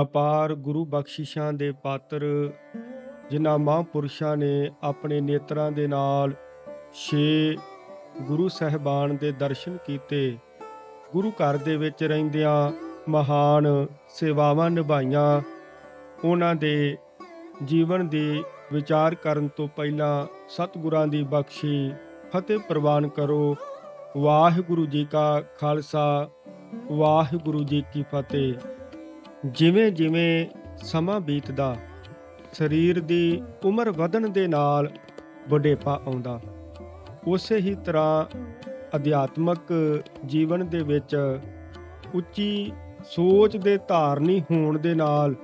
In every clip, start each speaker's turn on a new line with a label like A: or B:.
A: ਅਪਾਰ ਗੁਰੂ ਬਖਸ਼ਿਸ਼ਾਂ ਦੇ ਪਾਤਰ, ਜਿਨ੍ਹਾਂ ਮਹਾਂਪੁਰਸ਼ਾਂ ਨੇ ਆਪਣੇ ਨੇਤਰਾਂ ਦੇ ਨਾਲ ਛੇ ਗੁਰੂ ਸਹਿਬਾਨ ਦੇ ਦਰਸ਼ਨ ਕੀਤੇ। ਗੁਰੂ ਘਰ ਦੇ ਵਿੱਚ ਰਹਿੰਦਿਆਂ ਮਹਾਨ ਸੇਵਾਵਾਂ ਨਿਭਾਈਆਂ। ਉਹਨਾਂ ਦੇ ਜੀਵਨ ਦੇ ਵਿਚਾਰ ਕਰਨ ਤੋਂ ਪਹਿਲਾਂ ਸਤਿਗੁਰਾਂ ਦੀ ਬਖਸ਼ੀ, ਫਤਿਹ ਪ੍ਰਵਾਨ ਕਰੋ। ਵਾਹਿਗੁਰੂ ਜੀ ਕਾ ਖਾਲਸਾ, ਵਾਹਿਗੁਰੂ ਜੀ ਕੀ ਫਤਿਹ। ਜਿਵੇਂ ਜਿਵੇਂ ਸਮਾਂ ਬੀਤਦਾ, ਸਰੀਰ ਦੀ ਉਮਰ ਵਧਣ ਦੇ ਨਾਲ ਬੁਢੇਪਾ ਆਉਂਦਾ। ਉਸੇ ਹੀ ਤਰ੍ਹਾਂ ਅਧਿਆਤਮਕ ਜੀਵਨ ਦੇ ਵਿੱਚ ਉੱਚੀ ਸੋਚ ਦੇ ਧਾਰਨੀ ਹੋਣ ਦੇ ਨਾਲ,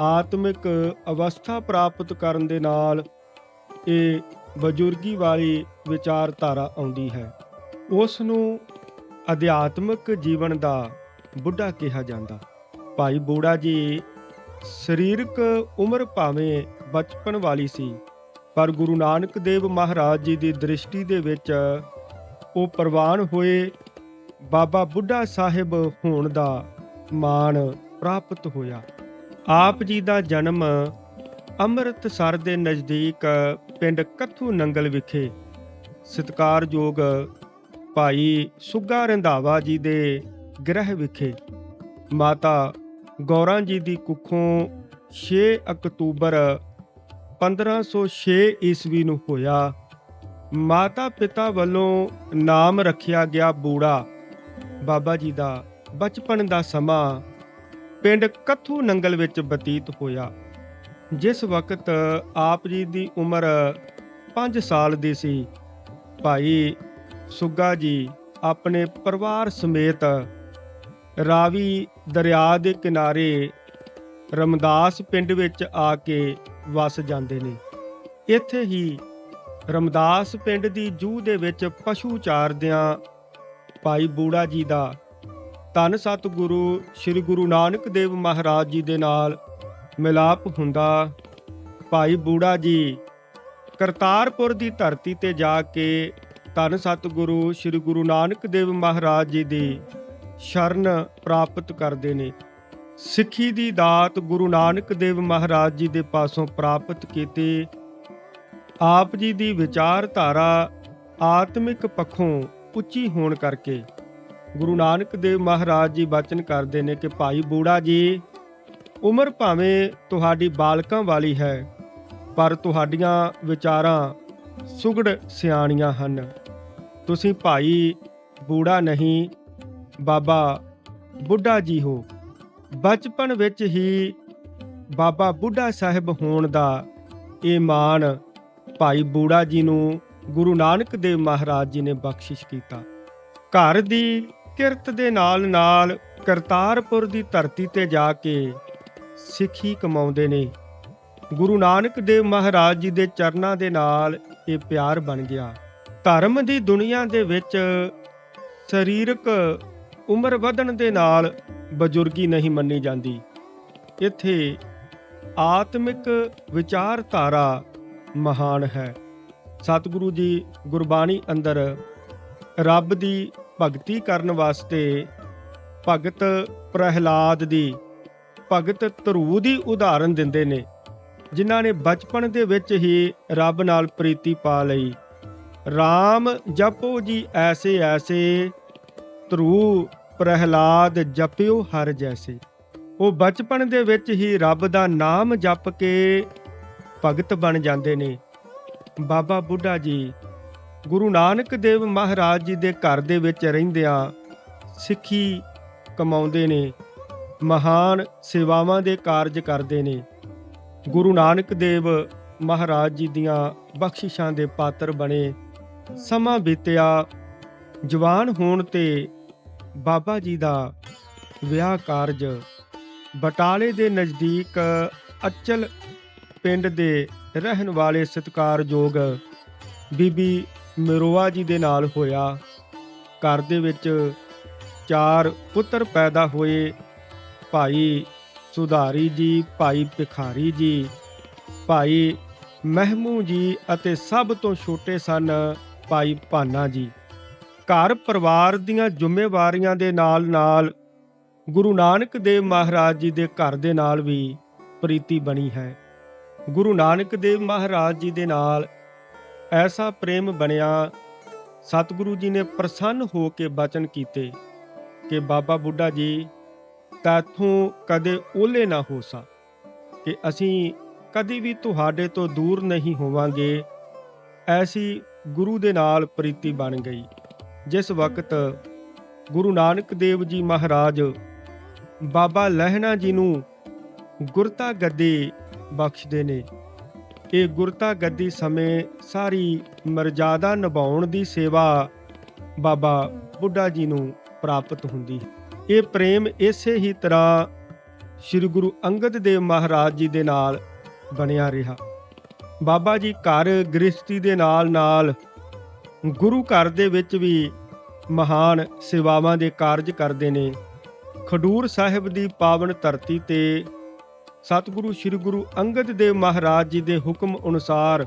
A: ਆਤਮਿਕ ਅਵਸਥਾ ਪ੍ਰਾਪਤ ਕਰਨ ਦੇ ਨਾਲ ਇਹ ਬਜ਼ੁਰਗੀ ਵਾਲੀ ਵਿਚਾਰਧਾਰਾ ਆਉਂਦੀ ਹੈ। ਉਸ ਨੂੰ ਅਧਿਆਤਮਿਕ ਜੀਵਨ ਦਾ ਬੁੱਢਾ ਕਿਹਾ ਜਾਂਦਾ। ਭਾਈ ਬੂੜਾ ਜੀ, ਸਰੀਰਕ ਉਮਰ ਭਾਵੇਂ ਬਚਪਨ ਵਾਲੀ ਸੀ, ਪਰ ਗੁਰੂ ਨਾਨਕ ਦੇਵ ਮਹਾਰਾਜ ਜੀ ਦੀ ਦ੍ਰਿਸ਼ਟੀ ਦੇ ਵਿੱਚ ਉਹ ਪ੍ਰਵਾਨ ਹੋਏ ਬਾਬਾ ਬੁੱਢਾ ਸਾਹਿਬ ਹੋਣ ਦਾ ਮਾਣ ਪ੍ਰਾਪਤ ਹੋਇਆ। ਆਪ ਜੀ ਦਾ ਜਨਮ ਅੰਮ੍ਰਿਤਸਰ ਦੇ ਨਜ਼ਦੀਕ ਪਿੰਡ ਕੱਥੂ ਨੰਗਲ ਵਿਖੇ। ਸਤਿਕਾਰਯੋਗ ਭਾਈ ਸੁੱਗਾ ਰੰਧਾਵਾ ਜੀ ਦੇ ਗ੍ਰਹਿ ਵਿਖੇ। ਮਾਤਾ ਗੌਰਾਂ ਜੀ ਦੀ ਕੁੱਖੋਂ 6 ਅਕਤੂਬਰ 1506 ਈਸਵੀ ਨੂੰ ਹੋਇਆ। ਮਾਤਾ ਪਿਤਾ ਵੱਲੋਂ ਨਾਮ ਰੱਖਿਆ ਗਿਆ ਬੂੜਾ। ਬਾਬਾ ਜੀ ਦਾ ਬਚਪਨ ਦਾ ਸਮਾਂ ਪਿੰਡ ਕੱਥੂ ਨੰਗਲ ਵਿੱਚ ਬਤੀਤ ਹੋਇਆ। ਜਿਸ ਵਕਤ ਆਪ ਜੀ ਦੀ ਉਮਰ 5 ਸਾਲ ਦੀ ਸੀ। ਭਾਈ ਸੁੱਗਾ ਜੀ ਆਪਣੇ ਪਰਿਵਾਰ ਸਮੇਤ ਰਾਵੀ ਦਰਿਆ ਦੇ ਕਿਨਾਰੇ ਰਮਦਾਸ ਪਿੰਡ ਵਿੱਚ ਆ ਕੇ ਵਸ ਜਾਂਦੇ ਨੇ। ਇੱਥੇ ਹੀ ਰਮਦਾਸ ਪਿੰਡ ਦੀ ਜੂਹ ਦੇ ਵਿੱਚ ਪਸ਼ੂ ਚਾਰਦਿਆਂ ਭਾਈ ਬੂੜਾ ਜੀ ਦਾ ਧੰਨ ਸਤਿਗੁਰੂ ਸ੍ਰੀ ਗੁਰੂ ਨਾਨਕ ਦੇਵ ਮਹਾਰਾਜ ਜੀ ਦੇ ਨਾਲ ਮਿਲਾਪ ਹੁੰਦਾ ਭਾਈ ਬੂੜਾ ਜੀ ਕਰਤਾਰਪੁਰ ਦੀ ਧਰਤੀ ਤੇ ਜਾ ਕੇ ਧੰਨ ਸਤਿਗੁਰੂ ਸ੍ਰੀ ਗੁਰੂ ਨਾਨਕ ਦੇਵ ਮਹਾਰਾਜ ਜੀ ਦੀ ਸ਼ਰਨ ਪ੍ਰਾਪਤ ਕਰਦੇ ਨੇ। ਸਿੱਖੀ ਦੀ ਦਾਤ ਗੁਰੂ ਨਾਨਕ ਦੇਵ ਮਹਾਰਾਜ ਜੀ ਦੇ ਪਾਸੋਂ ਪ੍ਰਾਪਤ ਕੀਤੀ। ਆਪ ਜੀ ਦੀ ਵਿਚਾਰਧਾਰਾ ਆਤਮਿਕ ਪੱਖੋਂ ਉੱਚੀ ਹੋਣ ਕਰਕੇ। ਗੁਰੂ ਨਾਨਕ ਦੇਵ ਮਹਾਰਾਜ ਜੀ ਬਚਨ ਕਰਦੇ ਨੇ ਕਿ, ਭਾਈ ਬੂੜਾ ਜੀ, ਉਮਰ ਭਾਵੇਂ ਤੁਹਾਡੀ ਬਾਲਕਾਂ ਵਾਲੀ ਹੈ, ਪਰ ਤੁਹਾਡੀਆਂ ਵਿਚਾਰਾਂ ਸੁਗੜ ਸਿਆਣੀਆਂ ਹਨ। ਤੁਸੀਂ ਭਾਈ ਬੂੜਾ ਨਹੀਂ ਬਾਬਾ ਬੁੱਢਾ ਜੀ ਹੋ। ਬਚਪਨ ਵਿੱਚ ਹੀ ਬਾਬਾ ਬੁੱਢਾ ਸਾਹਿਬ ਹੋਣ ਦਾ ਇਹ ਮਾਣ ਭਾਈ ਬੂੜਾ ਜੀ ਨੂੰ ਗੁਰੂ ਨਾਨਕ ਦੇਵ ਮਹਾਰਾਜ ਜੀ ਨੇ ਬਖਸ਼ਿਸ਼ ਕੀਤਾ। ਘਰ ਦੀ ਕਿਰਤ ਦੇ ਨਾਲ ਨਾਲ ਕਰਤਾਰਪੁਰ ਦੀ ਧਰਤੀ ਤੇ ਜਾ ਕੇ ਸਿੱਖੀ ਕਮਾਉਂਦੇ ਨੇ। ਗੁਰੂ ਨਾਨਕ ਦੇਵ ਮਹਾਰਾਜ ਜੀ ਦੇ ਚਰਨਾਂ ਦੇ ਨਾਲ ਇਹ ਪਿਆਰ ਬਣ ਗਿਆ। ਧਰਮ ਦੀ ਦੁਨੀਆ ਦੇ ਵਿੱਚ ਸਰੀਰਕ ਉਮਰ ਵਧਣ ਦੇ ਨਾਲ ਬਜ਼ੁਰਗੀ ਨਹੀਂ ਮੰਨੀ ਜਾਂਦੀ। ਇੱਥੇ ਆਤਮਿਕ ਵਿਚਾਰਧਾਰਾ ਮਹਾਨ ਹੈ। ਸਤਿਗੁਰੂ ਜੀ ਗੁਰਬਾਣੀ ਅੰਦਰ ਰੱਬ ਦੀ ਭਗਤੀ ਕਰਨ ਵਾਸਤੇ ਭਗਤ ਪ੍ਰਹਿਲਾਦ ਦੀ, ਭਗਤ ਧਰੂ ਦੀ ਉਦਾਹਰਨ ਦਿੰਦੇ ਨੇ, ਜਿਨ੍ਹਾਂ ਨੇ ਬਚਪਨ ਦੇ ਵਿੱਚ ਹੀ ਰੱਬ ਨਾਲ ਪ੍ਰੀਤੀ ਪਾ ਲਈ। RAM ਜਪੋ ਜੀ ਐਸੇ ਐਸੇ ਧਰੂ ਪ੍ਰਹਿਲਾਦ ਜਪਿਓ ਹਰ ਜੈਸੇ। ਉਹ ਬਚਪਨ ਦੇ ਵਿੱਚ ਹੀ ਰੱਬ ਦਾ ਨਾਮ ਜਪ ਕੇ ਭਗਤ ਬਣ ਜਾਂਦੇ ਨੇ। ਬਾਬਾ ਬੁੱਢਾ ਜੀ, ਗੁਰੂ ਨਾਨਕ ਦੇਵ ਮਹਾਰਾਜ ਜੀ ਦੇ ਘਰ ਦੇ ਵਿੱਚ ਰਹਿੰਦਿਆਂ ਸਿੱਖੀ ਕਮਾਉਂਦੇ ਨੇ, ਮਹਾਨ ਸੇਵਾਵਾਂ ਦੇ ਕਾਰਜ ਕਰਦੇ ਨੇ। ਗੁਰੂ ਨਾਨਕ ਦੇਵ ਮਹਾਰਾਜ ਜੀ ਦੀਆਂ ਬਖਸ਼ਿਸ਼ਾਂ ਦੇ ਪਾਤਰ ਬਣੇ। ਸਮਾਂ ਬੀਤਿਆ, ਜਵਾਨ ਹੋਣ ਤੇ ਬਾਬਾ ਜੀ ਦਾ ਵਿਆਹ ਕਾਰਜ ਬਟਾਲੇ ਦੇ ਨਜ਼ਦੀਕ ਅਚਲ ਪਿੰਡ ਦੇ ਰਹਿਣ ਵਾਲੇ ਸਤਿਕਾਰਯੋਗ ਬੀਬੀ ਮਿਰੋਆ ਜੀ ਦੇ ਨਾਲ ਹੋਇਆ। ਘਰ ਦੇ ਵਿੱਚ ਚਾਰ ਪੁੱਤਰ ਪੈਦਾ ਹੋਏ। ਭਾਈ ਸੁਧਾਰੀ ਜੀ, ਭਾਈ ਭਿਖਾਰੀ ਜੀ, ਭਾਈ ਮਹਿਮੂ ਜੀ ਅਤੇ ਸਭ ਤੋਂ ਛੋਟੇ ਸਨ ਭਾਈ ਭਾਨਾ ਜੀ। ਘਰ ਪਰਿਵਾਰ ਦੀਆਂ ਜ਼ਿੰਮੇਵਾਰੀਆਂ ਦੇ ਨਾਲ-ਨਾਲ ਗੁਰੂ ਨਾਨਕ ਦੇਵ ਮਹਾਰਾਜ ਜੀ ਦੇ ਘਰ ਦੇ ਨਾਲ ਵੀ ਪ੍ਰੀਤੀ ਬਣੀ ਹੈ। ਗੁਰੂ ਨਾਨਕ ਦੇਵ ਮਹਾਰਾਜ ਜੀ ਦੇ ਨਾਲ ਐਸਾ ਪ੍ਰੇਮ ਬਣਿਆ, ਸਤਿਗੁਰੂ ਜੀ ਨੇ ਪ੍ਰਸੰਨ ਹੋ ਕੇ ਬਚਨ ਕੀਤੇ ਕਿ ਬਾਬਾ ਬੁੱਢਾ ਜੀ, ਤੈਥੋਂ ਕਦੇ ਓਲੇ ਨਾ ਹੋ ਸਾ ਕਿ ਅਸੀਂ ਕਦੀ ਵੀ ਤੁਹਾਡੇ ਤੋਂ ਦੂਰ ਨਹੀਂ ਹੋਵਾਂਗੇ। ਐਸੀ ਗੁਰੂ ਦੇ ਨਾਲ ਪ੍ਰੀਤੀ ਬਣ ਗਈ। ਜਿਸ ਵਕਤ ਗੁਰੂ ਨਾਨਕ ਦੇਵ ਜੀ ਮਹਾਰਾਜ ਬਾਬਾ ਲਹਿਣਾ ਜੀ ਨੂੰ ਗੁਰਤਾ ਗੱਦੀ ਬਖਸ਼ਦੇ ਨੇ। ਇਹ ਗੁਰਤਾ ਗੱਦੀ ਸਮੇਂ ਸਾਰੀ ਮਰਜ਼ਾਦਾ ਨਿਭਾਉਣ ਦੀ ਸੇਵਾ ਬਾਬਾ ਬੁੱਢਾ ਜੀ ਨੂੰ ਪ੍ਰਾਪਤ ਹੁੰਦੀ। ਇਹ ਪ੍ਰੇਮ ਇਸੇ ਹੀ ਤਰ੍ਹਾਂ ਸ੍ਰੀ ਗੁਰੂ ਅੰਗਦ ਦੇਵ ਮਹਾਰਾਜ ਜੀ ਦੇ ਨਾਲ ਬਣਿਆ ਰਿਹਾ। ਬਾਬਾ ਜੀ ਘਰ ਗ੍ਰਸਤੀ ਦੇ ਨਾਲ ਨਾਲ ਗੁਰੂ ਘਰ ਦੇ ਵਿੱਚ ਵੀ ਮਹਾਨ ਸੇਵਾਵਾਂ ਦੇ ਕਾਰਜ ਕਰਦੇ ਨੇ। ਖਡੂਰ ਸਾਹਿਬ ਦੀ ਪਾਵਨ ਧਰਤੀ ਤੇ ਸਤਿਗੁਰੂ, ਸ੍ਰੀ ਗੁਰੂ ਅੰਗਦ ਦੇਵ ਮਹਾਰਾਜ ਜੀ ਦੇ ਹੁਕਮ ਅਨੁਸਾਰ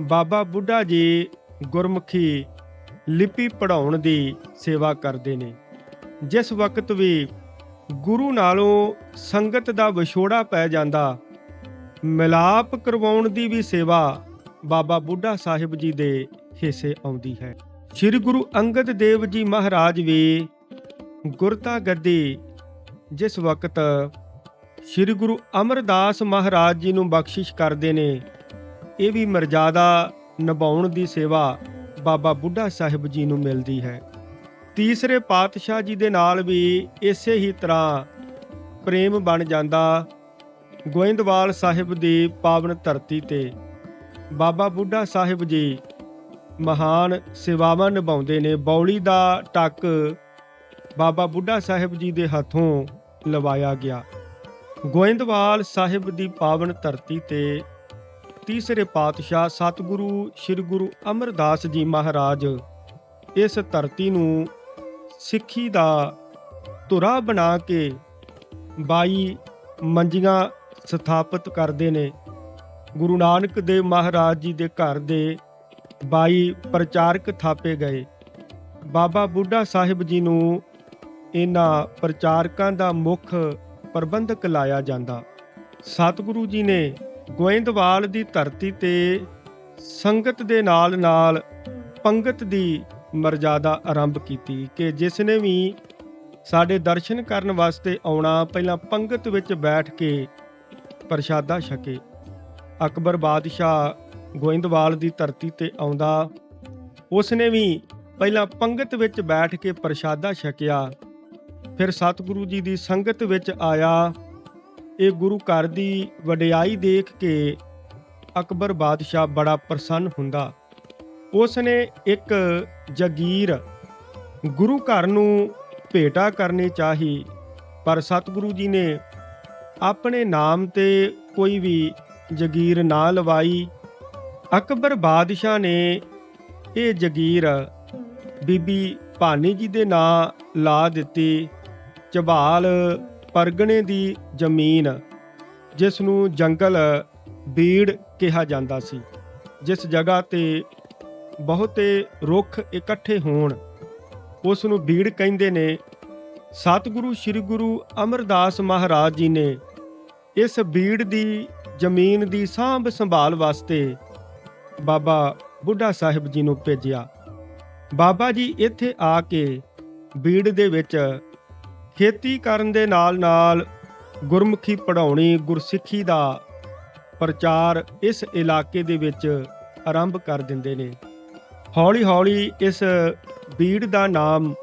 A: ਬਾਬਾ ਬੁੱਢਾ ਜੀ ਗੁਰਮੁਖੀ ਲਿਪੀ ਪੜਾਉਣ ਦੀ ਸੇਵਾ ਕਰਦੇ ਨੇ। ਜਿਸ ਵਕਤ ਵੀ ਗੁਰੂ ਨਾਲੋਂ ਸੰਗਤ ਦਾ ਵਿਛੋੜਾ ਪੈ ਜਾਂਦਾ, ਮਿਲਾਪ ਕਰਵਾਉਣ ਦੀ ਵੀ ਸੇਵਾ ਬਾਬਾ ਬੁੱਢਾ ਸਾਹਿਬ ਜੀ ਦੇ ਹਿੱਸੇ ਆਉਂਦੀ ਹੈ। ਸ੍ਰੀ ਗੁਰੂ ਅੰਗਦ ਦੇਵ ਜੀ ਮਹਾਰਾਜ ਵੀ ਗੁਰਤਾ ਗੱਦੀ, ਜਿਸ ਵਕਤ ਸ੍ਰੀ ਗੁਰੂ ਅਮਰਦਾਸ ਮਹਾਰਾਜ ਜੀ ਨੂੰ ਬਖਸ਼ਿਸ਼ ਕਰਦੇ ਨੇ, ਇਹ ਵੀ ਮਰਜ਼ਾਦਾ ਨਿਭਾਉਣ ਦੀ ਸੇਵਾ ਬਾਬਾ ਬੁੱਢਾ ਸਾਹਿਬ ਜੀ ਨੂੰ ਮਿਲਦੀ ਹੈ। ਤੀਸਰੇ ਪਾਤਸ਼ਾਹ ਜੀ ਦੇ ਨਾਲ ਵੀ ਇਸੇ ਹੀ ਤਰ੍ਹਾਂ ਪ੍ਰੇਮ ਬਣ ਜਾਂਦਾ ਗੋਇੰਦਵਾਲ ਸਾਹਿਬ ਦੀ ਪਾਵਨ ਧਰਤੀ ਤੇ। ਬਾਬਾ ਬੁੱਢਾ ਸਾਹਿਬ ਜੀ ਮਹਾਨ ਸੇਵਾਵਾਂ ਨਿਭਾਉਂਦੇ ਨੇ। ਬੌਲੀ ਦਾ ਟੱਕ ਬਾਬਾ ਬੁੱਢਾ ਸਾਹਿਬ ਜੀ ਦੇ ਹੱਥੋਂ ਲਵਾਇਆ ਗਿਆ। ਗੋਇੰਦਵਾਲ ਸਾਹਿਬ ਦੀ ਪਾਵਨ ਧਰਤੀ ਤੇ ਤੀਸਰੇ ਪਾਤਸ਼ਾਹ ਸਤਿਗੁਰੂ ਸ੍ਰੀ ਗੁਰੂ ਅਮਰਦਾਸ ਜੀ ਮਹਾਰਾਜ ਇਸ ਧਰਤੀ ਨੂੰ ਸਿੱਖੀ ਦਾ ਧੁਰਾ ਬਣਾ ਕੇ 22 ਮੰਜੀਆਂ ਸਥਾਪਿਤ ਕਰਦੇ ਨੇ। ਗੁਰੂ ਨਾਨਕ ਦੇਵ ਮਹਾਰਾਜ ਜੀ ਦੇ ਘਰ ਦੇ 22 ਪ੍ਰਚਾਰਕ ਥਾਪੇ ਗਏ। ਬਾਬਾ ਬੁੱਢਾ ਸਾਹਿਬ ਜੀ ਨੂੰ ਇਹਨਾਂ ਪ੍ਰਚਾਰਕਾਂ ਦਾ ਮੁੱਖ ਪ੍ਰਬੰਧਕ ਲਾਇਆ ਜਾਂਦਾ। ਸਤਿਗੁਰੂ ਜੀ ਨੇ ਗੋਇੰਦਵਾਲ ਦੀ ਧਰਤੀ ਤੇ ਸੰਗਤ ਦੇ ਨਾਲ ਨਾਲ ਪੰਗਤ ਦੀ ਮਰਜ਼ਾਦਾ ਆਰੰਭ ਕੀਤੀ ਕਿ ਜਿਸ ਨੇ ਵੀ ਸਾਡੇ ਦਰਸ਼ਨ ਕਰਨ ਵਾਸਤੇ ਆਉਣਾ, ਪਹਿਲਾਂ ਪੰਗਤ ਵਿੱਚ ਬੈਠ ਕੇ ਪ੍ਰਸ਼ਾਦਾ ਛਕੇ। ਅਕਬਰ ਬਾਦਸ਼ਾਹ ਗੋਇੰਦਵਾਲ ਦੀ ਧਰਤੀ ਤੇ ਆਉਂਦਾ, ਉਸਨੇ ਵੀ ਪਹਿਲਾਂ ਪੰਗਤ ਵਿੱਚ ਬੈਠ ਕੇ ਪ੍ਰਸ਼ਾਦਾ ਛਕਿਆ। ਫਿਰ ਸਤਿਗੁਰੂ ਜੀ ਦੀ ਸੰਗਤ ਵਿੱਚ ਆਇਆ। ਇਹ ਗੁਰੂ ਘਰ ਦੀ ਵਡਿਆਈ ਦੇਖ ਕੇ ਅਕਬਰ ਬਾਦਸ਼ਾਹ ਬੜਾ ਪ੍ਰਸੰਨ ਹੁੰਦਾ। ਉਸ ਨੇ ਇੱਕ ਜਗੀਰ ਗੁਰੂ ਘਰ ਨੂੰ ਭੇਟਾ ਕਰਨੀ ਚਾਹੀ, ਪਰ ਸਤਿਗੁਰੂ ਜੀ ਨੇ ਆਪਣੇ ਨਾਮ ਤੇ ਕੋਈ ਵੀ ਜਗੀਰ ਨਾ ਲਵਾਈ। ਅਕਬਰ ਬਾਦਸ਼ਾਹ ਨੇ ਇਹ ਜਗੀਰ ਬੀਬੀ ਭਾਨੀ ਜੀ ਦੇ ਨਾਂ ਲਾ ਦਿੱਤੀ, ਚਬਾਲ ਪਰਗਣੇ ਦੀ ਜ਼ਮੀਨ, ਜਿਸ ਨੂੰ ਜੰਗਲ ਬੀੜ ਕਿਹਾ ਜਾਂਦਾ ਸੀ, ਜਿਸ ਜਗ੍ਹਾ ਤੇ ਬਹੁਤੇ ਰੁੱਖ ਇਕੱਠੇ ਹੋਣ, ਉਸ ਨੂੰ ਬੀੜ ਕਹਿੰਦੇ ਨੇ। ਸਤਿਗੁਰੂ ਸ੍ਰੀ ਗੁਰੂ ਅਮਰਦਾਸ ਮਹਾਰਾਜ ਜੀ ਨੇ ਇਸ ਬੀੜ ਦੀ ਜ਼ਮੀਨ ਦੀ ਸਾਂਭ ਸੰਭਾਲ ਵਾਸਤੇ ਬਾਬਾ ਬੁੱਢਾ ਸਾਹਿਬ ਜੀ ਨੂੰ ਭੇਜਿਆ। ਬਾਬਾ ਜੀ ਇੱਥੇ ਆ ਕੇ ਬੀੜ ਦੇ ਵਿੱਚ ਖੇਤੀ ਕਰਨ ਦੇ ਨਾਲ ਨਾਲ ਗੁਰਮੁਖੀ ਪੜਾਉਣੀ ਗੁਰਸਿੱਖੀ ਦਾ ਪ੍ਰਚਾਰ ਇਸ ਇਲਾਕੇ ਦੇ ਵਿੱਚ ਆਰੰਭ ਕਰ ਦਿੰਦੇ ਨੇ। ਹੌਲੀ-ਹੌਲੀ ਇਸ ਬੀੜ ਦਾ ਨਾਮ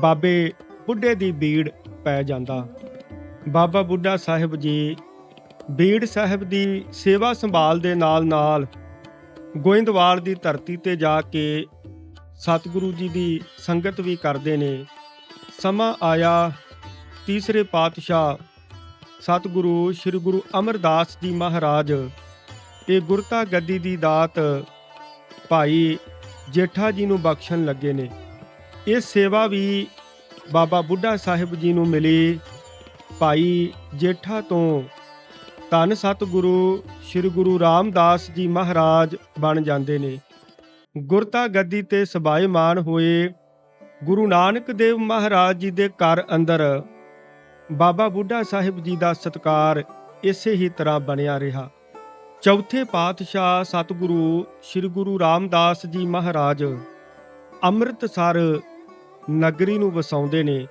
A: ਬਾਬੇ ਬੁੱਢੇ ਦੀ ਬੀੜ ਪੈ ਜਾਂਦਾ। ਬਾਬਾ ਬੁੱਢਾ ਸਾਹਿਬ ਜੀ ਬੀੜ ਸਾਹਿਬ ਦੀ ਸੇਵਾ ਸੰਭਾਲ ਦੇ ਨਾਲ-ਨਾਲ ਗੋਇੰਦਵਾਲ ਦੀ ਧਰਤੀ ਤੇ ਜਾ ਕੇ ਸਤਿਗੁਰੂ ਜੀ ਦੀ ਸੰਗਤ ਵੀ ਕਰਦੇ ਨੇ। ਸਮਾਂ ਆਇਆ ਤੀਸਰੇ ਪਾਤਸ਼ਾਹ ਸਤਿਗੁਰੂ ਸ੍ਰੀ ਗੁਰੂ ਅਮਰਦਾਸ ਜੀ ਮਹਾਰਾਜ, ਇਹ ਗੁਰਤਾ ਗੱਦੀ ਦੀ ਦਾਤ ਭਾਈ ਜੇਠਾ ਜੀ ਨੂੰ ਬਖਸ਼ਣ ਲੱਗੇ ਨੇ। ਇਹ ਸੇਵਾ ਵੀ ਬਾਬਾ ਬੁੱਢਾ ਸਾਹਿਬ ਜੀ ਨੂੰ ਮਿਲੀ ਭਾਈ ਜੇਠਾ ਤੋਂ ਧੰਨ ਸਤਿਗੁਰੂ, ਸ੍ਰੀ ਗੁਰੂ ਰਾਮਦਾਸ ਜੀ ਮਹਾਰਾਜ ਬਣ ਜਾਂਦੇ ਨੇ। ਗੁਰਤਾ ਗੱਦੀ ਤੇ ਸਬਾਏਮਾਨ ਹੋਏ, ਗੁਰੂ ਨਾਨਕ ਦੇਵ ਮਹਾਰਾਜ ਜੀ ਦੇ ਘਰ ਅੰਦਰ ਬਾਬਾ ਬੁੱਢਾ ਸਾਹਿਬ ਜੀ ਦਾ ਸਤਕਾਰ ਇਸੇ ਹੀ ਤਰ੍ਹਾਂ ਬਣਿਆ ਰਿਹਾ। ਚੌਥੇ ਪਾਤਸ਼ਾਹ ਸਤਿਗੁਰੂ, ਸ੍ਰੀ ਗੁਰੂ ਰਾਮਦਾਸ ਜੀ ਮਹਾਰਾਜ ਅੰਮ੍ਰਿਤਸਰ ਨਗਰੀ ਨੂੰ ਵਸਾਉਂਦੇ ਨੇ।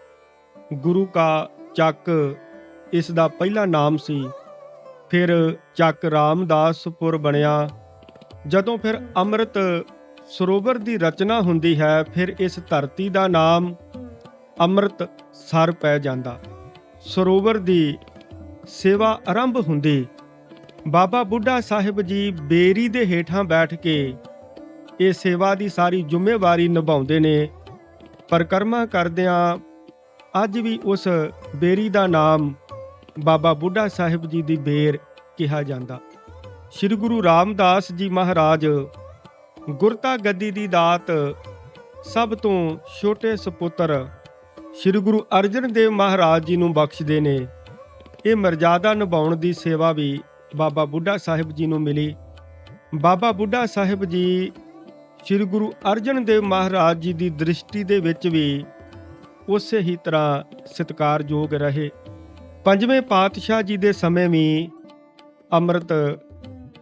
A: ਗੁਰੂ ਕਾ ਚੱਕ, ਇਸ ਦਾ ਪਹਿਲਾ ਨਾਮ ਸੀ ਫਿਰ ਚੱਕ ਰਾਮਦਾਸਪੁਰ ਬਣਿਆ। ਜਦੋਂ ਫਿਰ ਅੰਮ੍ਰਿਤ ਸਰੋਵਰ ਦੀ ਰਚਨਾ ਹੁੰਦੀ ਹੈ, ਫਿਰ ਇਸ ਧਰਤੀ ਦਾ ਨਾਮ ਅੰਮ੍ਰਿਤ ਸਰ ਪੈ ਜਾਂਦਾ। ਸਰੋਵਰ ਦੀ ਸੇਵਾ ਆਰੰਭ ਹੁੰਦੀ। ਬਾਬਾ ਬੁੱਢਾ ਸਾਹਿਬ ਜੀ ਬੇਰੀ ਦੇ ਹੇਠਾਂ ਬੈਠ ਕੇ ਇਹ ਸੇਵਾ ਦੀ ਸਾਰੀ ਜ਼ਿੰਮੇਵਾਰੀ ਨਿਭਾਉਂਦੇ ਨੇ। ਪਰਕਰਮਾ ਕਰਦਿਆਂ ਅੱਜ ਵੀ ਉਸ ਬੇਰੀ ਦਾ ਨਾਮ ਬਾਬਾ ਬੁੱਢਾ ਸਾਹਿਬ ਜੀ ਦੀ ਬੇਰ ਕਿਹਾ ਜਾਂਦਾ। ਸ੍ਰੀ ਗੁਰੂ ਰਾਮਦਾਸ ਜੀ ਮਹਾਰਾਜ ਗੁਰਤਾ ਗੱਦੀ ਦੀ ਦਾਤ ਸਭ ਤੋਂ ਛੋਟੇ ਸੁਪੁੱਤਰ ਸ੍ਰੀ ਗੁਰੂ ਅਰਜਨ ਦੇਵ ਮਹਾਰਾਜ ਜੀ ਨੂੰ ਬਖਸ਼ਦੇ ਨੇ। ਇਹ ਮਰਜ਼ਾਦਾ ਨਿਭਾਉਣ ਦੀ ਸੇਵਾ ਵੀ ਬਾਬਾ ਬੁੱਢਾ ਸਾਹਿਬ ਜੀ ਨੂੰ ਮਿਲੀ। ਬਾਬਾ ਬੁੱਢਾ ਸਾਹਿਬ ਜੀ ਸ੍ਰੀ ਗੁਰੂ ਅਰਜਨ ਦੇਵ ਮਹਾਰਾਜ ਜੀ ਦੀ ਦ੍ਰਿਸ਼ਟੀ ਦੇ ਵਿੱਚ ਵੀ ਉਸੇ ਹੀ ਤਰ੍ਹਾਂ ਸਤਿਕਾਰਯੋਗ ਰਹੇ। ਪੰਜਵੇਂ ਪਾਤਸ਼ਾਹ ਜੀ ਦੇ ਸਮੇਂ ਵੀ ਅੰਮ੍ਰਿਤ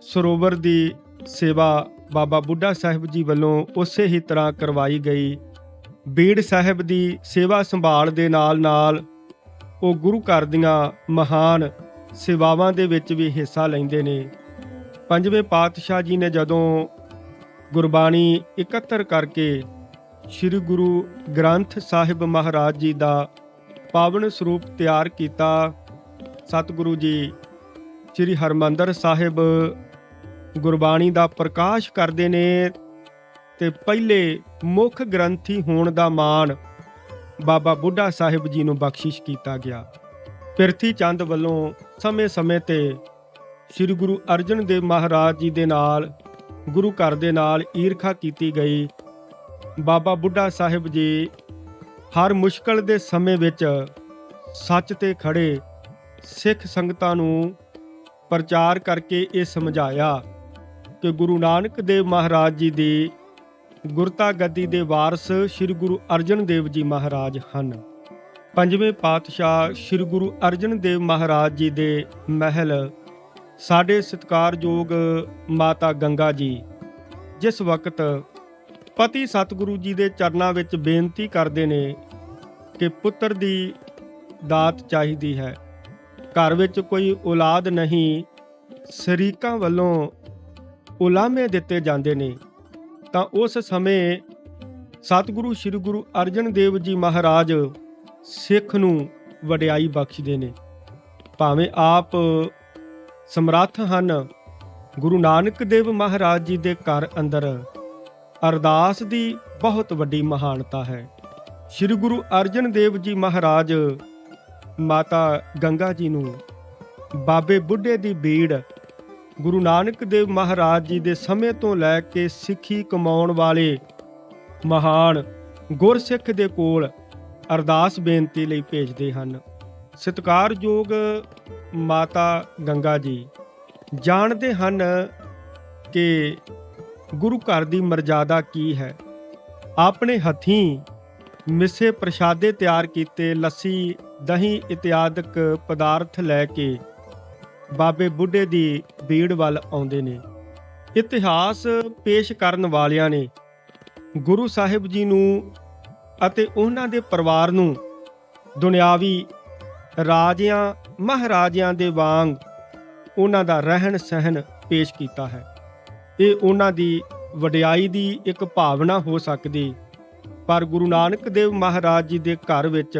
A: ਸਰੋਵਰ ਦੀ ਸੇਵਾ ਬਾਬਾ ਬੁੱਢਾ ਸਾਹਿਬ ਜੀ ਵੱਲੋਂ ਉਸੇ ਹੀ ਤਰ੍ਹਾਂ ਕਰਵਾਈ ਗਈ। ਬੀੜ ਸਾਹਿਬ ਦੀ ਸੇਵਾ ਸੰਭਾਲ ਦੇ ਨਾਲ-ਨਾਲ ਉਹ ਗੁਰੂ ਘਰ ਦੀਆਂ ਮਹਾਨ ਸੇਵਾਵਾਂ ਦੇ ਵਿੱਚ ਵੀ ਹਿੱਸਾ ਲੈਂਦੇ ਨੇ। ਪੰਜਵੇਂ ਪਾਤਸ਼ਾਹ ਜੀ ਨੇ ਜਦੋਂ ਗੁਰਬਾਣੀ ਇਕੱਤਰ ਕਰਕੇ ਸ੍ਰੀ ਗੁਰੂ ਗ੍ਰੰਥ ਸਾਹਿਬ ਮਹਾਰਾਜ ਜੀ ਦਾ ਪਾਵਨ ਸਰੂਪ ਤਿਆਰ ਕੀਤਾ। ਸਤਿਗੁਰੂ ਜੀ, ਸ੍ਰੀ ਹਰਮੰਦਰ ਸਾਹਿਬ ਗੁਰਬਾਣੀ ਦਾ ਪ੍ਰਕਾਸ਼ ਕਰਦੇ ਨੇ ਤੇ ਪਹਿਲੇ ਮੁੱਖ ਗ੍ਰੰਥੀ ਹੋਣ ਦਾ ਮਾਣ ਬਾਬਾ ਬੁੱਢਾ ਸਾਹਿਬ ਜੀ ਨੂੰ ਬਖਸ਼ਿਸ਼ ਕੀਤਾ ਗਿਆ। ਪਿਰਥੀ ਚੰਦ ਵੱਲੋਂ ਸਮੇਂ-ਸਮੇਂ ਤੇ ਸ੍ਰੀ ਗੁਰੂ ਅਰਜਨ ਦੇਵ ਮਹਾਰਾਜ ਜੀ ਦੇ ਨਾਲ, ਗੁਰੂ ਘਰ ਦੇ ਨਾਲ ਈਰਖਾ ਕੀਤੀ ਗਈ। ਬਾਬਾ ਬੁੱਢਾ ਸਾਹਿਬ ਜੀ ਹਰ ਮੁਸ਼ਕਲ ਦੇ ਸਮੇਂ ਵਿੱਚ ਸੱਚ ਤੇ ਖੜੇ ਸਿੱਖ ਸੰਗਤਾਂ ਨੂੰ ਪ੍ਰਚਾਰ ਕਰਕੇ ਇਹ ਸਮਝਾਇਆ ਕਿ ਗੁਰੂ ਨਾਨਕ ਦੇਵ ਮਹਾਰਾਜ ਜੀ ਦੀ ਗੁਰਤਾ ਗੱਦੀ ਦੇ ਵਾਰਸ ਸ੍ਰੀ ਗੁਰੂ ਅਰਜਨ ਦੇਵ ਜੀ ਮਹਾਰਾਜ ਹਨ। ਪੰਜਵੇਂ ਪਾਤਸ਼ਾਹ ਸ੍ਰੀ ਗੁਰੂ ਅਰਜਨ ਦੇਵ ਮਹਾਰਾਜ ਜੀ ਦੇ ਮਹਿਲ ਸਾਡੇ ਸਤਿਕਾਰਯੋਗ ਮਾਤਾ ਗੰਗਾ ਜੀ, ਜਿਸ ਵਕਤ ਪਤੀ ਸਤਿਗੁਰੂ ਜੀ ਦੇ ਚਰਨਾਂ ਵਿੱਚ ਬੇਨਤੀ ਕਰਦੇ ਨੇ ਕਿ ਪੁੱਤਰ ਦੀ ਦਾਤ ਚਾਹੀਦੀ ਹੈ। ਘਰ ਵਿੱਚ ਕੋਈ ਔਲਾਦ ਨਹੀਂ, ਸ਼ਰੀਕਾਂ ਵੱਲੋਂ ਉਲਾਮੇ ਦਿੱਤੇ ਜਾਂਦੇ ਨੇ। ਤਾਂ ਉਸ ਸਮੇਂ ਸਤਿਗੁਰੂ ਸ੍ਰੀ ਗੁਰੂ ਅਰਜਨ ਦੇਵ ਜੀ ਮਹਾਰਾਜ ਸਿੱਖ ਨੂੰ ਵਡਿਆਈ ਬਖਸ਼ਦੇ ਨੇ। ਭਾਵੇਂ ਆਪ ਸਮਰੱਥ ਹਨ, ਗੁਰੂ ਨਾਨਕ ਦੇਵ ਮਹਾਰਾਜ ਜੀ ਦੇ ਘਰ ਅੰਦਰ ਅਰਦਾਸ ਦੀ ਬਹੁਤ ਵੱਡੀ ਮਹਾਨਤਾ ਹੈ। ਸ੍ਰੀ ਗੁਰੂ ਅਰਜਨ ਦੇਵ ਜੀ ਮਹਾਰਾਜ ਮਾਤਾ ਗੰਗਾ ਜੀ ਨੂੰ ਬਾਬੇ ਬੁੱਢੇ ਦੀ ਬੀੜ ਗੁਰੂ ਨਾਨਕ ਦੇਵ ਮਹਾਰਾਜ ਜੀ ਦੇ ਸਮੇਂ ਤੋਂ ਲੈ ਕੇ ਸਿੱਖੀ ਕਮਾਉਣ ਵਾਲੇ ਮਹਾਨ ਗੁਰਸਿੱਖ ਦੇ ਕੋਲ ਅਰਦਾਸ ਬੇਨਤੀ ਲਈ ਭੇਜਦੇ ਹਨ। ਸਤਿਕਾਰਯੋਗ ਮਾਤਾ ਗੰਗਾ ਜੀ, ਜਾਣਦੇ ਹਨ ਕਿ ਗੁਰੂ ਘਰ ਦੀ ਮਰਜ਼ਾਦਾ ਕੀ ਹੈ? ਆਪਣੇ ਹੱਥੀਂ ਮਿੱਸੇ ਪ੍ਰਸ਼ਾਦੇ ਤਿਆਰ ਕੀਤੇ, ਲੱਸੀ, ਦਹੀਂ ਇਤਿਆਦਿਕ ਪਦਾਰਥ ਲੈ ਕੇ ਬਾਬੇ ਬੁੱਢੇ ਦੀ ਬੀੜ ਵੱਲ ਆਉਂਦੇ ਨੇ। ਇਤਿਹਾਸ ਪੇਸ਼ ਕਰਨ ਵਾਲਿਆਂ ਨੇ ਗੁਰੂ ਸਾਹਿਬ ਜੀ ਨੂੰ ਅਤੇ ਉਹਨਾਂ ਦੇ ਪਰਿਵਾਰ ਨੂੰ ਦੁਨਿਆਵੀ ਰਾਜਿਆਂ, ਮਹਾਰਾਜਿਆਂ ਦੇ ਵਾਂਗ ਉਹਨਾਂ ਦਾ ਰਹਿਣ ਸਹਿਣ ਪੇਸ਼ ਕੀਤਾ ਹੈ। ਇਹ ਉਹਨਾਂ ਦੀ ਵਡਿਆਈ ਦੀ ਇੱਕ ਭਾਵਨਾ ਹੋ ਸਕਦੀ। ਪਰ ਗੁਰੂ ਨਾਨਕ ਦੇਵ ਮਹਾਰਾਜ ਜੀ ਦੇ ਘਰ ਵਿੱਚ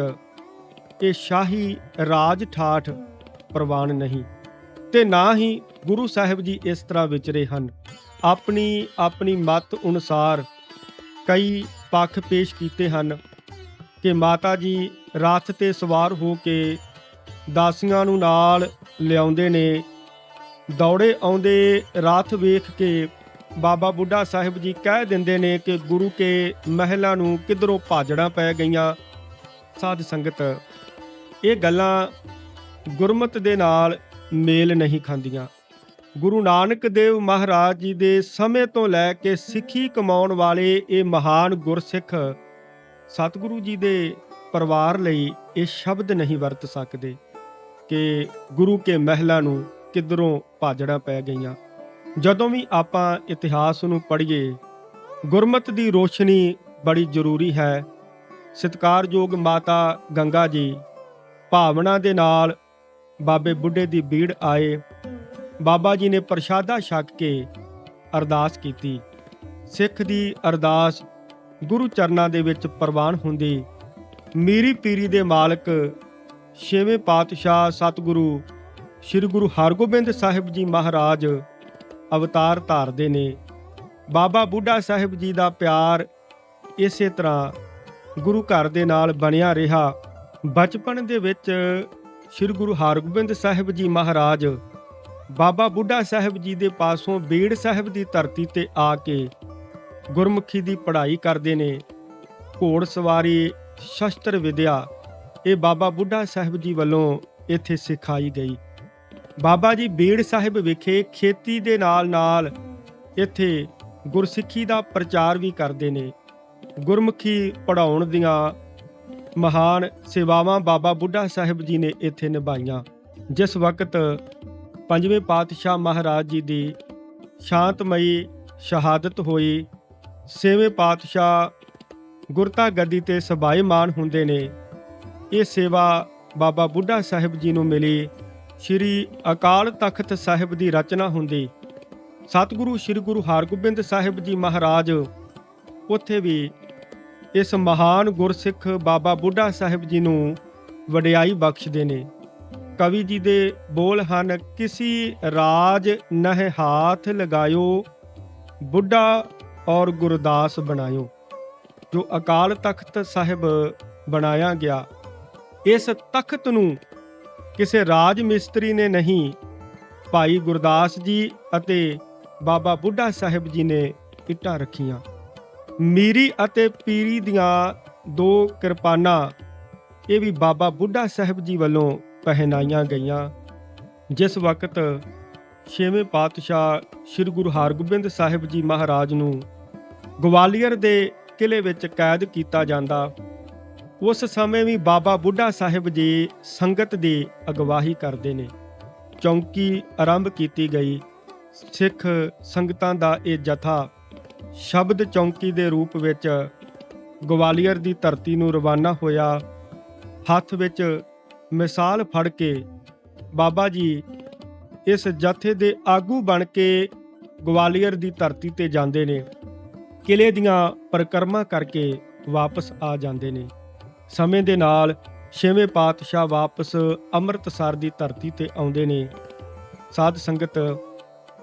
A: ਇਹ ਸ਼ਾਹੀ ਰਾਜ ਠਾਠ ਪ੍ਰਵਾਨ ਨਹੀਂ ਤੇ ਨਾ ਹੀ ਗੁਰੂ ਸਾਹਿਬ ਜੀ ਇਸ ਤਰ੍ਹਾਂ ਵਿਚਰੇ ਹਨ। ਆਪਣੀ ਆਪਣੀ ਮਤ ਅਨੁਸਾਰ ਕਈ ਪੱਖ ਪੇਸ਼ ਕੀਤੇ ਹਨ ਕਿ ਮਾਤਾ ਜੀ ਰਥ ਤੇ ਸਵਾਰ ਹੋ ਕੇ ਦਾਸੀਆਂ ਨੂੰ ਨਾਲ ਲਿਆਉਂਦੇ ਨੇ ਦੌੜੇ ਆਉਂਦੇ ਰਥ ਵੇਖ ਕੇ ਬਾਬਾ ਬੁੱਢਾ ਸਾਹਿਬ ਜੀ ਕਹਿ ਦਿੰਦੇ ਨੇ ਕਿ ਗੁਰੂ ਕੇ ਮਹਿਲਾ ਨੂੰ ਕਿਧਰੋਂ ਭਾਜੜਾਂ ਪੈ ਗਈਆਂ? ਸਾਧ ਸੰਗਤ, ਇਹ ਗੱਲਾਂ ਗੁਰਮਤ ਦੇ ਨਾਲ ਮੇਲ ਨਹੀਂ ਖਾਂਦੀਆਂ। ਗੁਰੂ ਨਾਨਕ ਦੇਵ ਮਹਾਰਾਜ ਜੀ ਦੇ ਸਮੇਂ ਤੋਂ ਲੈ ਕੇ ਸਿੱਖੀ ਕਮਾਉਣ ਵਾਲੇ ਇਹ ਮਹਾਨ ਗੁਰਸਿੱਖ ਸਤਿਗੁਰੂ ਜੀ ਦੇ ਪਰਿਵਾਰ ਲਈ ਇਹ ਸ਼ਬਦ ਨਹੀਂ ਵਰਤ ਸਕਦੇ ਕਿ ਗੁਰੂ ਕੇ ਮਹਿਲਾ ਨੂੰ ਕਿੱਧਰੋਂ ਭਾਜੜਾਂ ਪੈ ਗਈਆਂ। ਜਦੋਂ ਵੀ ਆਪਾਂ ਇਤਿਹਾਸ ਨੂੰ ਪੜ੍ਹੀਏ, ਗੁਰਮਤ ਦੀ ਰੋਸ਼ਨੀ ਬੜੀ ਜ਼ਰੂਰੀ ਹੈ। ਸਤਿਕਾਰਯੋਗ ਮਾਤਾ ਗੰਗਾ ਜੀ ਭਾਵਨਾ ਦੇ ਨਾਲ ਬਾਬੇ ਬੁੱਢੇ ਦੀ ਬੀੜ ਆਏ। ਬਾਬਾ ਜੀ ਨੇ ਪ੍ਰਸ਼ਾਦਾ ਛਕ ਕੇ ਅਰਦਾਸ ਕੀਤੀ। ਸਿੱਖ ਦੀ ਅਰਦਾਸ ਗੁਰੂ ਚਰਨਾਂ ਦੇ ਵਿੱਚ ਪ੍ਰਵਾਨ ਹੁੰਦੀ। ਮੀਰੀ ਪੀਰੀ ਦੇ ਮਾਲਕ ਛੇਵੇਂ ਪਾਤਸ਼ਾਹ ਸਤਿਗੁਰੂ ਸ੍ਰੀ ਗੁਰੂ ਹਰਗੋਬਿੰਦ ਸਾਹਿਬ ਜੀ ਮਹਾਰਾਜ ਅਵਤਾਰ ਧਾਰਦੇ ਨੇ। ਬਾਬਾ ਬੁੱਢਾ ਸਾਹਿਬ ਜੀ ਦਾ ਪਿਆਰ ਇਸੇ ਤਰ੍ਹਾਂ ਗੁਰੂ ਘਰ ਦੇ ਨਾਲ ਬਣਿਆ ਰਿਹਾ। ਬਚਪਨ ਦੇ ਵਿੱਚ ਸ੍ਰੀ ਗੁਰੂ ਹਰਗੋਬਿੰਦ ਸਾਹਿਬ ਜੀ ਮਹਾਰਾਜ ਬਾਬਾ ਬੁੱਢਾ ਸਾਹਿਬ ਜੀ ਦੇ ਪਾਸੋਂ ਬੀੜ ਸਾਹਿਬ ਦੀ ਧਰਤੀ ਤੇ ਆ ਕੇ ਗੁਰਮੁਖੀ ਦੀ ਪੜ੍ਹਾਈ ਕਰਦੇ ਨੇ। ਘੋੜ ਸਵਾਰੀ, ਸ਼ਸਤਰ ਵਿਦਿਆ, ਇਹ ਬਾਬਾ ਬੁੱਢਾ ਸਾਹਿਬ ਜੀ ਵੱਲੋਂ ਇੱਥੇ ਸਿਖਾਈ ਗਈ। ਬਾਬਾ ਜੀ ਬੀੜ ਸਾਹਿਬ ਵਿਖੇ ਖੇਤੀ ਦੇ ਨਾਲ-ਨਾਲ ਇੱਥੇ ਗੁਰਸਿੱਖੀ ਦਾ ਪ੍ਰਚਾਰ ਵੀ ਕਰਦੇ ਨੇ। ਗੁਰਮੁਖੀ ਪੜਾਉਣ ਦੀਆਂ ਮਹਾਨ ਸੇਵਾਵਾਂ ਬਾਬਾ ਬੁੱਢਾ ਸਾਹਿਬ ਜੀ ਨੇ ਇੱਥੇ ਨਿਭਾਈਆਂ। ਜਿਸ ਵਕਤ ਪੰਜਵੇਂ ਪਾਤਸ਼ਾਹ ਮਹਾਰਾਜ ਜੀ ਦੀ ਸ਼ਾਂਤਮਈ ਸ਼ਹਾਦਤ ਹੋਈ, ਛੇਵੇਂ ਪਾਤਸ਼ਾਹ ਗੁਰਤਾ ਗੱਦੀ ਤੇ ਸਬਾਈਮਾਨ ਹੁੰਦੇ ਨੇ। ਇਹ ਸੇਵਾ ਬਾਬਾ ਬੁੱਢਾ ਸਾਹਿਬ ਜੀ ਨੂੰ ਮਿਲੀ। ਸ਼੍ਰੀ ਅਕਾਲ ਤਖਤ ਸਾਹਿਬ ਦੀ ਰਚਨਾ ਹੁੰਦੀ। ਸਤਿਗੁਰੂ ਸ਼੍ਰੀ ਗੁਰੂ ਹਰਗੋਬਿੰਦ ਸਾਹਿਬ ਜੀ ਮਹਾਰਾਜ ਉੱਥੇ ਵੀ ਇਸ ਮਹਾਨ ਗੁਰਸਿੱਖ ਬਾਬਾ ਬੁੱਢਾ ਸਾਹਿਬ ਜੀ ਨੂੰ ਵਡਿਆਈ ਬਖਸ਼ਦੇ ਨੇ। ਕਵੀ ਜੀ ਦੇ ਬੋਲ ਹਨ, ਕਿਸੇ ਰਾਜ ਨਹਿ ਹਾਥ ਲਗਾਇਓ, ਬੁੱਢਾ ਔਰ ਗੁਰਦਾਸ ਬਣਾਇਓ ਜੋ ਅਕਾਲ ਤਖਤ ਸਾਹਿਬ ਬਣਾਇਆ ਗਿਆ। ਇਸ ਤਖਤ ਨੂੰ ਕਿਸੇ ਰਾਜ ਮਿਸਤਰੀ ਨੇ ਨਹੀਂ, ਭਾਈ ਗੁਰਦਾਸ ਜੀ ਅਤੇ ਬਾਬਾ ਬੁੱਢਾ ਸਾਹਿਬ ਜੀ ਨੇ ਇੱਟਾਂ ਰੱਖੀਆਂ। ਮੀਰੀ ਅਤੇ ਪੀਰੀ ਦੀਆਂ ਦੋ ਕਿਰਪਾਨਾਂ, ਇਹ ਵੀ ਬਾਬਾ ਬੁੱਢਾ ਸਾਹਿਬ ਜੀ ਵੱਲੋਂ ਪਹਿਨਾਈਆਂ ਗਈਆਂ। ਜਿਸ ਵਕਤ ਛੇਵੇਂ ਪਾਤਸ਼ਾਹ ਸ੍ਰੀ ਗੁਰੂ ਹਰਗੋਬਿੰਦ ਸਾਹਿਬ ਜੀ ਮਹਾਰਾਜ ਨੂੰ ਗਵਾਲੀਅਰ ਦੇ ਕਿਲੇ ਵਿੱਚ ਕੈਦ ਕੀਤਾ ਜਾਂਦਾ ਉਸ ਸਮੇਂ ਵੀ ਬਾਬਾ ਬੁੱਢਾ ਸਾਹਿਬ ਜੀ ਸੰਗਤ ਦੀ ਅਗਵਾਹੀ ਕਰਦੇ ਨੇ। ਚੌਂਕੀ ਆਰੰਭ ਕੀਤੀ ਗਈ। ਸਿੱਖ ਸੰਗਤਾਂ ਦਾ ਇਹ ਜਥਾ ਸ਼ਬਦ ਚੌਂਕੀ ਦੇ ਰੂਪ ਵਿੱਚ ਗਵਾਲੀਅਰ ਦੀ ਧਰਤੀ ਨੂੰ ਰਵਾਨਾ ਹੋਇਆ। ਹੱਥ ਵਿੱਚ ਮਿਸਾਲ ਫੜ ਕੇ ਬਾਬਾ ਜੀ ਇਸ ਜਥੇ ਦੇ ਆਗੂ ਬਣ ਕੇ ਗਵਾਲੀਅਰ ਦੀ ਧਰਤੀ ਤੇ ਜਾਂਦੇ ਨੇ। ਕਿਲੇ ਦੀਆਂ ਪਰਿਕਰਮਾ ਕਰਕੇ ਵਾਪਸ ਆ ਜਾਂਦੇ ਨੇ। ਸਮੇਂ ਦੇ ਨਾਲ ਛੇਵੇਂ ਪਾਤਸ਼ਾਹ ਵਾਪਸ ਅੰਮ੍ਰਿਤਸਰ ਦੀ ਧਰਤੀ ਤੇ ਆਉਂਦੇ ਨੇ। ਸਾਧ ਸੰਗਤ,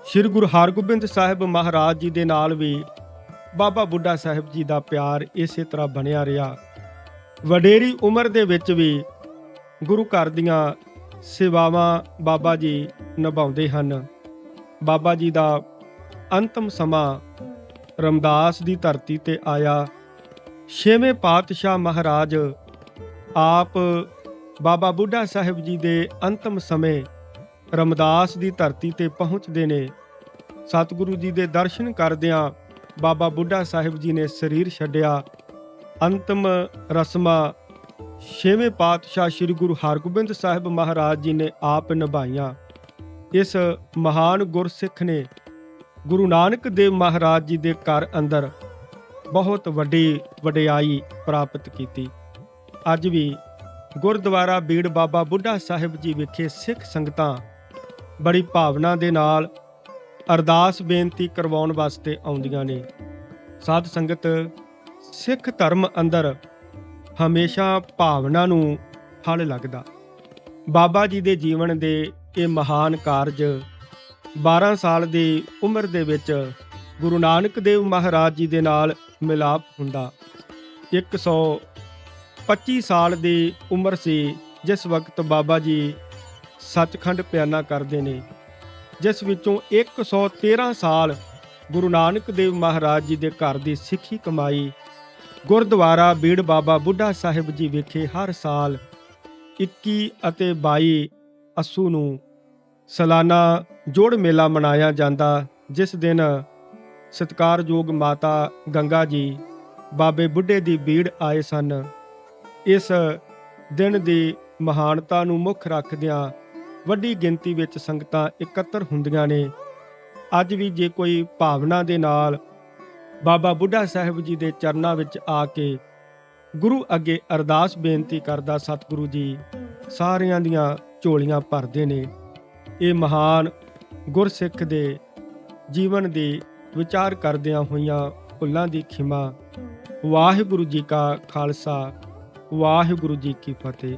A: ਸ੍ਰੀ ਗੁਰੂ ਹਰਗੋਬਿੰਦ ਸਾਹਿਬ ਮਹਾਰਾਜ ਜੀ ਦੇ ਨਾਲ ਵੀ ਬਾਬਾ ਬੁੱਢਾ ਸਾਹਿਬ ਜੀ ਦਾ ਪਿਆਰ ਇਸੇ ਤਰ੍ਹਾਂ ਬਣਿਆ ਰਿਹਾ। ਵਡੇਰੀ ਉਮਰ ਦੇ ਵਿੱਚ ਵੀ ਗੁਰੂ ਘਰ ਦੀਆਂ ਸੇਵਾਵਾਂ ਬਾਬਾ ਜੀ ਨਿਭਾਉਂਦੇ ਹਨ। ਬਾਬਾ ਜੀ ਦਾ ਅੰਤਮ ਸਮਾਂ ਰਮਦਾਸ ਦੀ ਧਰਤੀ ਤੇ ਆਇਆ। ਛੇਵੇਂ ਪਾਤਸ਼ਾਹ ਮਹਾਰਾਜ, ਆਪ ਬਾਬਾ ਬੁੱਢਾ ਸਾਹਿਬ ਜੀ ਦੇ ਅੰਤਮ ਸਮੇਂ ਰਮਦਾਸ ਦੀ ਧਰਤੀ ਤੇ ਪਹੁੰਚਦੇ ਨੇ। ਸਤਿਗੁਰੂ ਜੀ ਦੇ ਦਰਸ਼ਨ ਕਰਦਿਆਂ ਬਾਬਾ ਬੁੱਢਾ ਸਾਹਿਬ ਜੀ ਨੇ ਸਰੀਰ ਛੱਡਿਆ। ਅੰਤਮ ਰਸਮਾਂ ਛੇਵੇਂ ਪਾਤਸ਼ਾਹ ਸ੍ਰੀ ਗੁਰੂ ਹਰਗੋਬਿੰਦ ਸਾਹਿਬ ਮਹਾਰਾਜ ਜੀ ਨੇ ਆਪ ਨਿਭਾਈਆਂ। ਇਸ ਮਹਾਨ ਗੁਰਸਿੱਖ ਨੇ ਗੁਰੂ ਨਾਨਕ ਦੇਵ ਮਹਾਰਾਜ ਜੀ ਦੇ ਘਰ ਅੰਦਰ ਬਹੁਤ ਵੱਡੀ ਵਡਿਆਈ ਪ੍ਰਾਪਤ ਕੀਤੀ। ਅੱਜ ਵੀ ਗੁਰਦੁਆਰਾ ਬੀੜ ਬਾਬਾ ਬੁੱਢਾ ਸਾਹਿਬ ਜੀ ਵਿਖੇ ਸਿੱਖ ਸੰਗਤਾਂ ਬੜੀ ਭਾਵਨਾ ਦੇ ਨਾਲ ਅਰਦਾਸ ਬੇਨਤੀ ਕਰਵਾਉਣ ਵਾਸਤੇ ਆਉਂਦੀਆਂ ਨੇ। ਸਾਧ ਸੰਗਤ, ਸਿੱਖ ਧਰਮ ਅੰਦਰ ਹਮੇਸ਼ਾ ਭਾਵਨਾ ਨੂੰ ਫਲ ਲੱਗਦਾ। ਬਾਬਾ ਜੀ ਦੇ ਜੀਵਨ ਦੇ ਇਹ ਮਹਾਨ ਕਾਰਜ 12 ਸਾਲ ਦੀ ਉਮਰ ਦੇ ਵਿੱਚ ਗੁਰੂ ਨਾਨਕ ਦੇਵ ਮਹਾਰਾਜ ਜੀ ਦੇ ਨਾਲ ਮਿਲਾਪ ਹੁੰਦਾ। 125 ਸਾਲ ਦੀ ਉਮਰ ਸੀ, ਜਿਸ ਵਕਤ ਬਾਬਾ ਜੀ ਸੱਚਖੰਡ ਪਿਆਨਾ ਕਰਦੇ ਨੇ, ਜਿਸ ਵਿੱਚੋਂ 113 ਸਾਲ ਗੁਰੂ ਨਾਨਕ ਦੇਵ ਮਹਾਰਾਜ ਜੀ ਦੇ ਘਰ ਦੀ ਸਿੱਖੀ ਕਮਾਈ, ਗੁਰਦੁਆਰਾ ਬੀੜ ਬਾਬਾ ਬੁੱਢਾ ਸਾਹਿਬ ਜੀ ਵਿਖੇ ਹਰ ਸਾਲ 21 ਅਤੇ 22 ਅਸੂ ਨੂੰ ਸਾਲਾਨਾ ਜੋੜ ਮੇਲਾ ਮਨਾਇਆ ਜਾਂਦਾ, ਜਿਸ ਦਿਨ ਸਤਿਕਾਰਯੋਗ ਮਾਤਾ ਗੰਗਾ ਜੀ, ਬਾਬੇ ਬੁੱਢੇ ਦੀ ਬੀੜ ਆਏ ਸਨ। ਇਸ ਦਿਨ ਦੀ ਮਹਾਨਤਾ ਨੂੰ ਮੁੱਖ ਰੱਖਦਿਆਂ ਵੱਡੀ ਗਿਣਤੀ ਵਿੱਚ ਸੰਗਤਾਂ ਇਕੱਤਰ ਹੁੰਦੀਆਂ ਨੇ। ਅੱਜ ਵੀ ਜੇ ਕੋਈ ਭਾਵਨਾ ਦੇ ਨਾਲ ਬਾਬਾ ਬੁੱਢਾ ਸਾਹਿਬ ਜੀ ਦੇ ਚਰਨਾਂ ਵਿੱਚ ਆ ਕੇ ਗੁਰੂ ਅੱਗੇ ਅਰਦਾਸ ਬੇਨਤੀ ਕਰਦਾ, ਸਤਿਗੁਰੂ ਜੀ, ਸਾਰਿਆਂ ਦੀਆਂ ਝੋਲੀਆਂ ਭਰਦੇ ਨੇ। ਇਹ ਮਹਾਨ ਗੁਰਸਿੱਖ ਦੇ ਜੀਵਨ ਦੀ ਵਿਚਾਰ ਕਰਦਿਆਂ ਹੋਈਆਂ ਭੁੱਲਾਂ ਦੀ ਖਿਮਾ। ਵਾਹਿਗੁਰੂ ਜੀ ਕਾ ਖਾਲਸਾ ਵਾਹਿਗੁਰੂ ਜੀ ਕੀ ਫਤਿਹ।